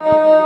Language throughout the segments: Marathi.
Oh.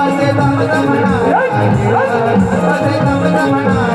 असे दम दमना असे दम दमना